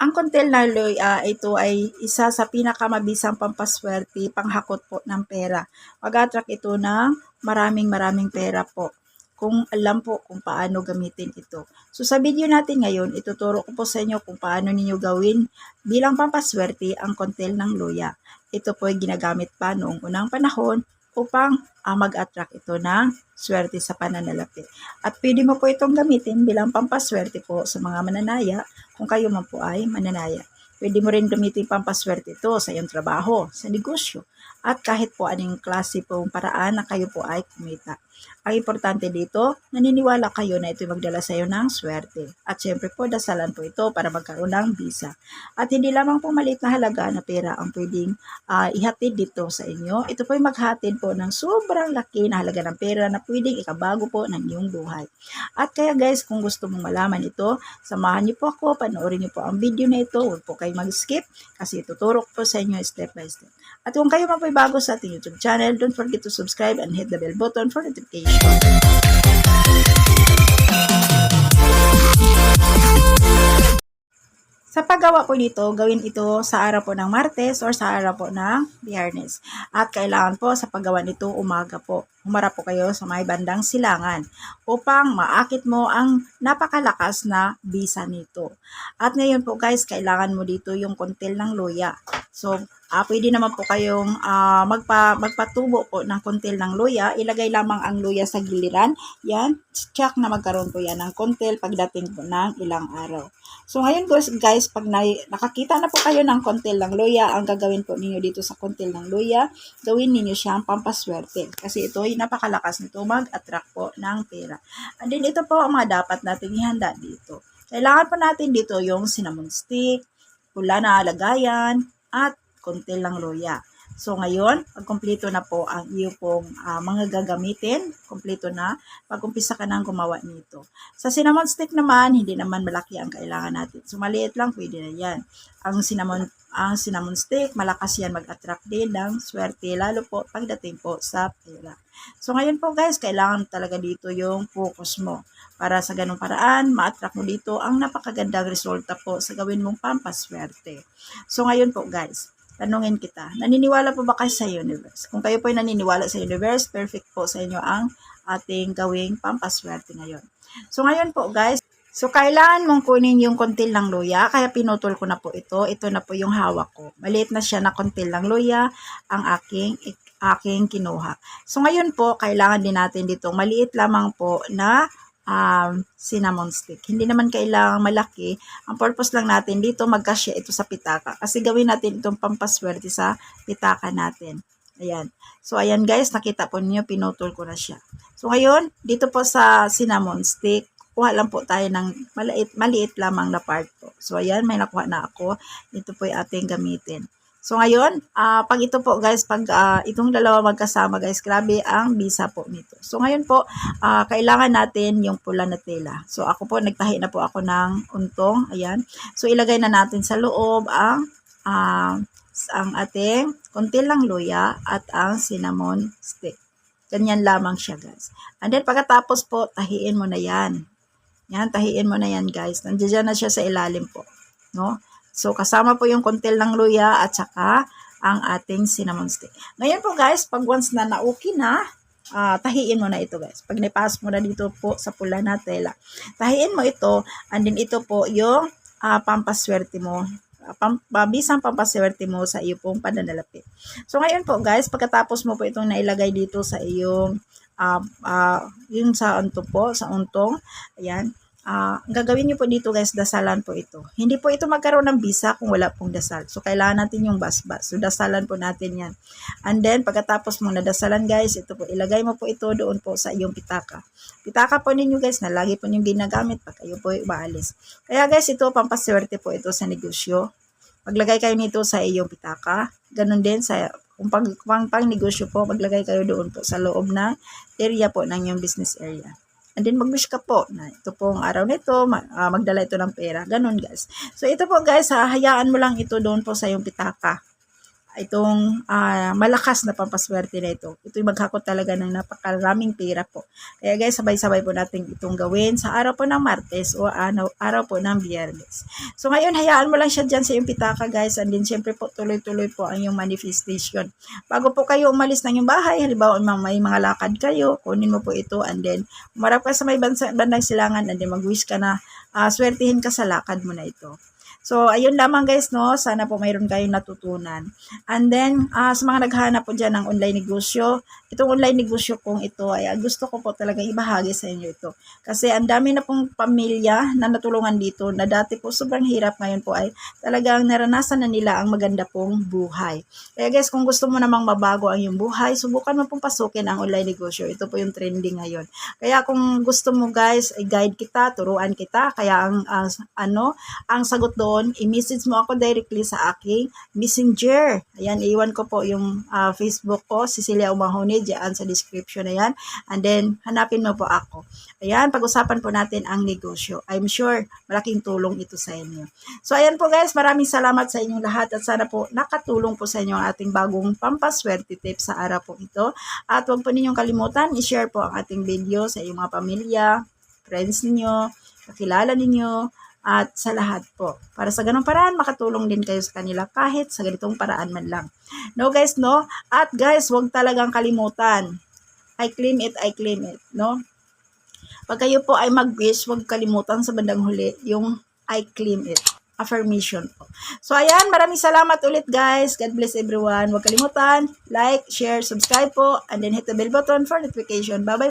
Ang kontel na loy, ah, ito ay isa sa pinakamabisang pampaswerte, panghakot po ng pera. Mag-attract ito ng maraming maraming pera po. Kung alam po kung paano gamitin ito. So sa video natin ngayon, ituturo ko po sa inyo kung paano ninyo gawin bilang pampaswerte ang kontel ng luya. Ito po ay ginagamit pa noong unang panahon upang ah, mag-attract ito ng swerte sa pananalapi. At pwede mo po itong gamitin bilang pampaswerte po sa mga mananaya kung kayo man po ay mananaya. Pwede mo rin gamitin pampaswerte ito sa iyong trabaho, sa negosyo, at kahit po anong klase pong paraan na kayo po ay kumita. Ang importante dito, naniniwala kayo na ito magdala sa iyo ng swerte. At syempre po, dasalan po ito para magkaroon ng visa. At hindi lamang po maliit na halaga na pera ang pwedeng ah, ihatid dito sa inyo. Ito po ay maghatid po ng sobrang laki na halaga ng pera na pwedeng ikabago po ng iyong buhay. At kaya guys, kung gusto mong malaman ito, samahan niyo po ako, panoorin niyo po ang video na ito. Huwag po kayo mag-skip kasi ituturo ko po sa inyo step by step. At kung kayo man po bago sa ating YouTube channel, don't forget to subscribe and hit the bell button for notification. Sa paggawa po nito, gawin ito sa araw po ng Martes or sa araw po ng Biyernes. At kailangan po sa paggawa nito umaga po. Humarap po kayo sa may bandang silangan upang maakit mo ang napakalakas na bisa nito. At ngayon po guys, kailangan mo dito yung kontil ng luya. So, ah, pwede naman po kayong ah, magpa, magpatubo po ng kontil ng luya. Ilagay lamang ang luya sa giliran. Yan, check na magkaroon po yan ng kontil pagdating po ng ilang araw. So ngayon guys pag na, nakakita na po kayo ng kontil ng luya, ang gagawin po ninyo dito sa kontil ng luya, gawin ninyo siyang pampaswerte. Kasi ito ay napakalakas nito mag-attract po ng pera. And then ito po ang mga dapat nating ihanda dito. Kailangan po natin dito yung cinnamon stick, pula na lagayan, at kontil ng luya. So ngayon, pag kumpleto na po ang iyo pong ah, mga gagamitin, kumpleto na, pag-umpisa ka nang gumawa nito. Sa cinnamon stick naman, hindi naman malaki ang kailangan natin. So maliit lang, pwede na yan. Ang cinnamon, ang cinnamon stick, malakas yan mag-attract din ng swerte, lalo po pagdating po sa pera. So ngayon po guys, kailangan talaga dito yung focus mo. Para sa ganung paraan, ma-attract mo dito ang napakagandang resulta po sa gawin mong pampaswerte. So ngayon po guys, tanungin kita, naniniwala po ba kayo sa universe? Kung kayo po ay naniniwala sa universe, perfect po sa inyo ang ating gawing pampaswerte ngayon. So ngayon po guys, so kailangan mong kunin yung kontil ng luya, kaya pinutol ko na po ito. Ito na po yung hawak ko. Maliit na siya na kontil ng luya ang aking aking kinuha. So ngayon po, kailangan din natin dito maliit lamang po na um, cinnamon stick. Hindi naman kailangang malaki. Ang purpose lang natin dito, magkasya ito sa pitaka. Kasi gawin natin itong pampaswerte sa pitaka natin. Ayan. So, ayan guys, nakita po niyo pinutol ko na siya. So, ngayon, dito po sa cinnamon stick, kuha lang po tayo ng maliit, maliit lamang na part po. So, ayan, may nakuha na ako. Ito po yung ating gamitin. So ngayon, ah pag ito po guys, pag ah, itong dalawa magkasama guys, grabe ang bisa po nito. So ngayon po, ah, kailangan natin yung pula na tela. So ako po, nagtahi na po ako ng untong. Ayan. So ilagay na natin sa loob ang ah, ang ating konti lang luya at ang cinnamon stick. Ganyan lamang siya guys. And then pagkatapos po, tahiin mo na yan. Yan, tahiin mo na yan guys. Nandiyan na siya sa ilalim po. No? So, kasama po yung kontil ng luya at saka ang ating cinnamon stick. Ngayon po guys, pag once na nauki na, ah, tahiin mo na ito guys. Pag nipas mo na dito po sa pula na tela, tahiin mo ito and then ito po yung ah, pampaswerte mo. ah, Pam, bisang pampaswerte mo sa iyo pong pananalapi. So ngayon po guys, pagkatapos mo po itong nailagay dito sa iyong ah ah, yung sa unto po, sa untong, ayan, Ah, ang gagawin niyo po dito guys, dasalan po ito. Hindi po ito magkaroon ng visa kung wala pong dasal. So, kailangan natin yung basbas. So, dasalan po natin yan. And then, pagkatapos mo na dasalan guys, ito po, ilagay mo po ito doon po sa iyong pitaka. Pitaka po ninyo guys na lagi po ninyong ginagamit pag kayo po umaalis. Kaya guys, ito, pampaswerte po ito sa negosyo. Maglagay kayo nito sa iyong pitaka. Ganon din sa kung pang, pang, pang negosyo po, maglagay kayo doon po sa loob ng area po ng iyong business area. And then mag-wish ka po na ito pong araw nito, ma- ah, magdala ito ng pera. Ganun guys. So ito po guys, ha, hayaan mo lang ito doon po sa yung pitaka. Itong ah, malakas na pampaswerte na ito. Ito'y maghakot talaga ng napakaraming pera po. Kaya guys, sabay-sabay po natin itong gawin sa araw po ng Martes o ano, araw po ng Biyernes. So ngayon, hayaan mo lang siya dyan sa iyong pitaka guys. And then syempre po, tuloy-tuloy po ang iyong manifestation. Bago po kayo umalis ng iyong bahay, halimbawa may mga lakad kayo, kunin mo po ito and then umarap ka sa may bansa, bandang silangan and then mag-wish ka na ah, swertihin ka sa lakad mo na ito. So, ayun lamang guys, no? Sana po mayroon kayong natutunan. And then, ah, sa mga naghahanap po dyan ng online negosyo, itong online negosyo kong ito ay ah, gusto ko po talaga ibahagi sa inyo ito. Kasi ang dami na pong pamilya na natulungan dito na dati po sobrang hirap ngayon po ay talagang naranasan na nila ang maganda pong buhay. Kaya guys, kung gusto mo namang mabago ang iyong buhay, subukan mo pong pasukin ang online negosyo. Ito po yung trending ngayon. Kaya kung gusto mo guys, guide kita, turuan kita. Kaya ang ang- ano, ang sagot doon, i-message mo ako directly sa aking messenger. Ayan, iwan ko po yung ah, Facebook ko, Cecilia Umahone, diyan sa description na yan. And then, hanapin mo po ako. Ayan, pag-usapan po natin ang negosyo. I'm sure malaking tulong ito sa inyo. So, ayan po guys, maraming salamat sa inyong lahat at sana po nakatulong po sa inyo ang ating bagong pampaswerte tips sa araw po ito. At huwag po ninyong kalimutan, i-share po ang ating video sa iyong mga pamilya, friends ninyo, kakilala ninyo, at sa lahat po. Para sa ganong paraan, makatulong din kayo sa kanila kahit sa ganitong paraan man lang. No guys, no? At guys, huwag talagang kalimutan. I claim it, I claim it, no? Pag kayo po ay mag-wish, huwag kalimutan sa bandang huli yung I claim it. Affirmation po. So, ayan. Maraming salamat ulit, guys. God bless everyone. Huwag kalimutan. Like, share, subscribe po. And then hit the bell button for notification. Bye-bye.